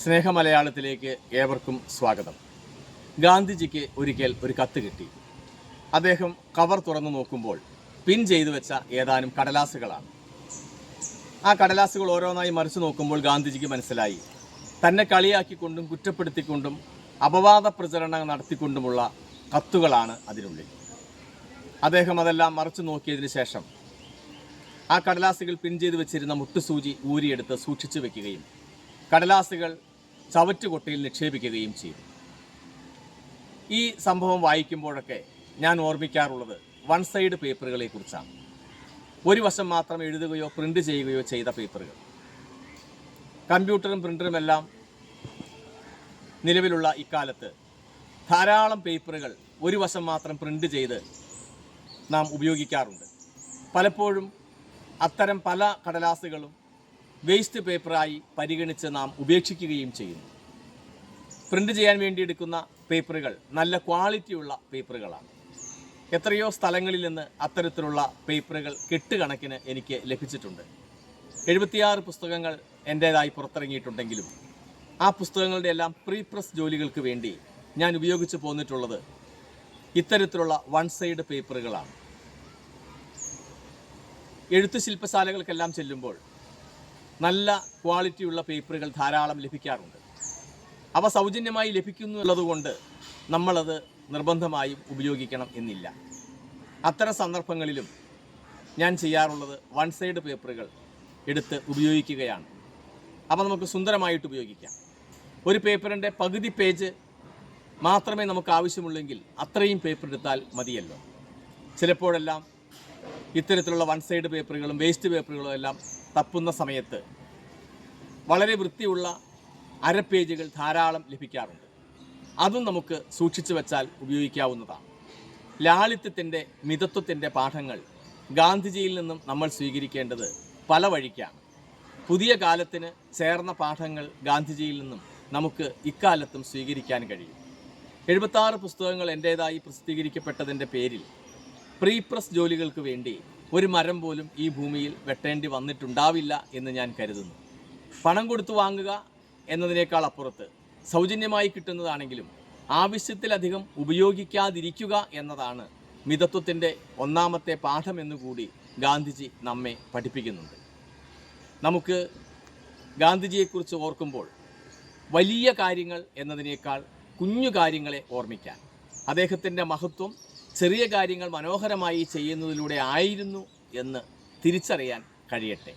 സ്നേഹമലയാളത്തിലേക്ക് ഏവർക്കും സ്വാഗതം. ഗാന്ധിജിക്ക് ഒരിക്കൽ ഒരു കത്ത് കിട്ടി. അദ്ദേഹം കവർ തുറന്നു നോക്കുമ്പോൾ പിൻ ചെയ്തു വെച്ച ഏതാനും കടലാസുകളാണ്. ആ കടലാസുകൾ ഓരോന്നായി മറിച്ചു നോക്കുമ്പോൾ ഗാന്ധിജിക്ക് മനസ്സിലായി. തന്നെ കളിയാക്കിക്കൊണ്ടും കുറ്റപ്പെടുത്തിക്കൊണ്ടും അപവാദ പ്രചരണം നടത്തിക്കൊണ്ടുമുള്ള കത്തുകളാണ് അതിനുള്ളിൽ. അദ്ദേഹം അതെല്ലാം മറച്ചു നോക്കിയതിന് ശേഷം ആ കടലാസുകൾ പിൻ ചെയ്തു വെച്ചിരുന്ന മുട്ടുസൂചി ഊരിയെടുത്ത് സൂക്ഷിച്ചു വെക്കുകയും കടലാസുകൾ ചവറ്റുകൊട്ടയിൽ നിക്ഷേപിക്കുകയും ചെയ്തു. ഈ സംഭവം വായിക്കുമ്പോഴൊക്കെ ഞാൻ ഓർമ്മിക്കാറുള്ളത് വൺ സൈഡ് പേപ്പറുകളെ കുറിച്ചാണ്. ഒരു വശം മാത്രം എഴുതുകയോ പ്രിന്റ് ചെയ്യുകയോ ചെയ്ത പേപ്പറുകൾ. കമ്പ്യൂട്ടറും പ്രിന്ററും എല്ലാം നിലവിലുള്ള ഇക്കാലത്ത് ധാരാളം പേപ്പറുകൾ ഒരു വശം മാത്രം പ്രിന്റ് ചെയ്ത് നാം ഉപയോഗിക്കാറുണ്ട്. പലപ്പോഴും അത്തരം പല കടലാസുകളും വേസ്റ്റ് പേപ്പറായി പരിഗണിച്ച് നാം ഉപേക്ഷിക്കുകയും ചെയ്യുന്നു. പ്രിന്റ് ചെയ്യാൻ വേണ്ടി എടുക്കുന്ന പേപ്പറുകൾ നല്ല ക്വാളിറ്റിയുള്ള പേപ്പറുകളാണ്. എത്രയോ സ്ഥലങ്ങളിൽ നിന്ന് അത്തരത്തിലുള്ള പേപ്പറുകൾ കെട്ടുകണക്കിന് എനിക്ക് ലഭിച്ചിട്ടുണ്ട്. എഴുപത്തിയാറ് പുസ്തകങ്ങൾ എന്റേതായി പുറത്തിറങ്ങിയിട്ടുണ്ടെങ്കിലും ആ പുസ്തകങ്ങളുടെ എല്ലാം പ്രീ പ്രസ് ജോലികൾക്ക് വേണ്ടി ഞാൻ ഉപയോഗിച്ച് പോന്നിട്ടുള്ളത് ഇത്തരത്തിലുള്ള വൺ സൈഡ് പേപ്പറുകളാണ്. എഴുത്ത് ശില്പശാലകൾക്കെല്ലാം ചെല്ലുമ്പോൾ നല്ല ക്വാളിറ്റിയുള്ള പേപ്പറുകൾ ധാരാളം ലഭിക്കാറുണ്ട്. അവ സൗജന്യമായി ലഭിക്കുന്നു എന്നുള്ളതുകൊണ്ട് നമ്മളത് നിർബന്ധമായും ഉപയോഗിക്കണം എന്നില്ല. അത്തരം സന്ദർഭങ്ങളിലും ഞാൻ ചെയ്യാറുള്ളത് വൺ സൈഡ് പേപ്പറുകൾ എടുത്ത് ഉപയോഗിക്കുകയാണ്. അപ്പോൾ നമുക്ക് സുന്ദരമായിട്ട് ഉപയോഗിക്കാം. ഒരു പേപ്പറിന്റെ പകുതി പേജ് മാത്രമേ നമുക്ക് ആവശ്യമുള്ളെങ്കിൽ അത്രയും പേപ്പർ എടുത്താൽ മതിയല്ലോ. ചിലപ്പോഴെല്ലാം ഇത്തരത്തിലുള്ള വൺ സൈഡ് പേപ്പറുകളും വേസ്റ്റ് പേപ്പറുകളും എല്ലാം തപ്പുന്ന സമയത്ത് വളരെ വൃത്തിയുള്ള അരപ്പേജുകൾ പേജുകൾ ധാരാളം ലഭിക്കാറുണ്ട്. അതും നമുക്ക് സൂക്ഷിച്ചു വെച്ചാൽ ഉപയോഗിക്കാവുന്നതാണ്. ലാളിത്യത്തിന്റെ മിതത്വത്തിന്റെ പാഠങ്ങൾ ഗാന്ധിജിയിൽ നിന്നും നമ്മൾ സ്വീകരിക്കേണ്ടത് പല വഴിക്കാണ്. പുതിയ കാലത്തിന് ചേർന്ന പാഠങ്ങൾ ഗാന്ധിജിയിൽ നിന്നും നമുക്ക് ഇക്കാലത്തും സ്വീകരിക്കാൻ കഴിയും. എഴുപത്താറ് പുസ്തകങ്ങൾ എന്റേതായി പ്രസിദ്ധീകരിക്കപ്പെട്ടതിന്റെ പേരിൽ പ്രീ പ്രസ് ജോലികൾക്ക് വേണ്ടി ഒരു മരം പോലും ഈ ഭൂമിയിൽ വെട്ടേണ്ടി വന്നിട്ടുണ്ടാവില്ല എന്ന് ഞാൻ കരുതുന്നു. പണം കൊടുത്തു വാങ്ങുക എന്നതിനേക്കാൾ അപ്പുറത്ത് സൗജന്യമായി കിട്ടുന്നതാണെങ്കിലും ആവശ്യത്തിലധികം ഉപയോഗിക്കാതിരിക്കുക എന്നതാണ് മിതത്വത്തിന്റെ ഒന്നാമത്തെ പാഠം എന്നുകൂടി ഗാന്ധിജി നമ്മെ പഠിപ്പിക്കുന്നുണ്ട്. നമുക്ക് ഗാന്ധിജിയെക്കുറിച്ച് ഓർക്കുമ്പോൾ വലിയ കാര്യങ്ങൾ എന്നതിനേക്കാൾ കുഞ്ഞു കാര്യങ്ങളെ ഓർമ്മിക്കാൻ അദ്ദേഹത്തിന്റെ മഹത്വം ചെറിയ കാര്യങ്ങൾ മനോഹരമായി ചെയ്യുന്നതിലൂടെ ആയിരുന്നു എന്ന് തിരിച്ചറിയാൻ കഴിയട്ടെ.